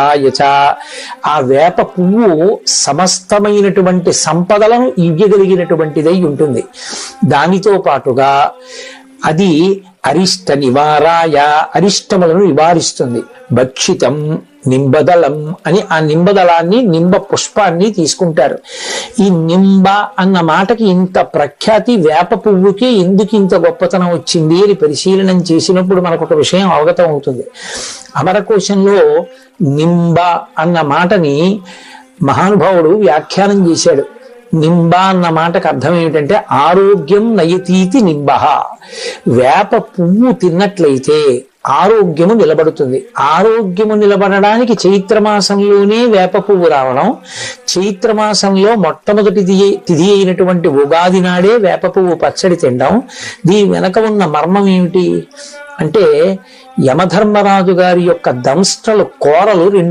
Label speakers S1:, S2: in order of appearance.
S1: యచ. ఆ వేప పువ్వు సమస్తమైనటువంటి సంపదలను ఇవ్వగలిగినటువంటిదై ఉంటుంది. దానితో పాటుగా అది అరిష్ట నివారాయ అరిష్టములను నివారిస్తుంది. భక్షితం నింబదళం అని ఆ నింబదళాన్ని నింబ పుష్పాన్ని తీసుకుంటారు. ఈ నింబ అన్న మాటకి ఇంత ప్రఖ్యాతి వేప పువ్వుకి ఎందుకు ఇంత గొప్పతనం వచ్చింది అని పరిశీలనం చేసినప్పుడు మనకు ఒక విషయం అవగతం అవుతుంది. అమరకోశంలో నింబ అన్న మాటని మహానుభావుడు వ్యాఖ్యానం చేశాడు. నింబ అన్న మాటకు అర్థం ఏమిటంటే ఆరోగ్యం నయతీతి నింబ. వేప పువ్వు తిన్నట్లయితే ఆరోగ్యము నిలబడుతుంది. ఆరోగ్యము నిలబడడానికి చైత్రమాసంలోనే వేప పువ్వు రావడం. చైత్రమాసంలో మొట్టమొదటి తిథి అయినటువంటి ఉగాది నాడే వేప పువ్వు పచ్చడి తినడం. దీని వెనక ఉన్న మర్మం ఏమిటి? అంటే యమధర్మరాజు గారి యొక్క దంష్టలు కోరలు రెండు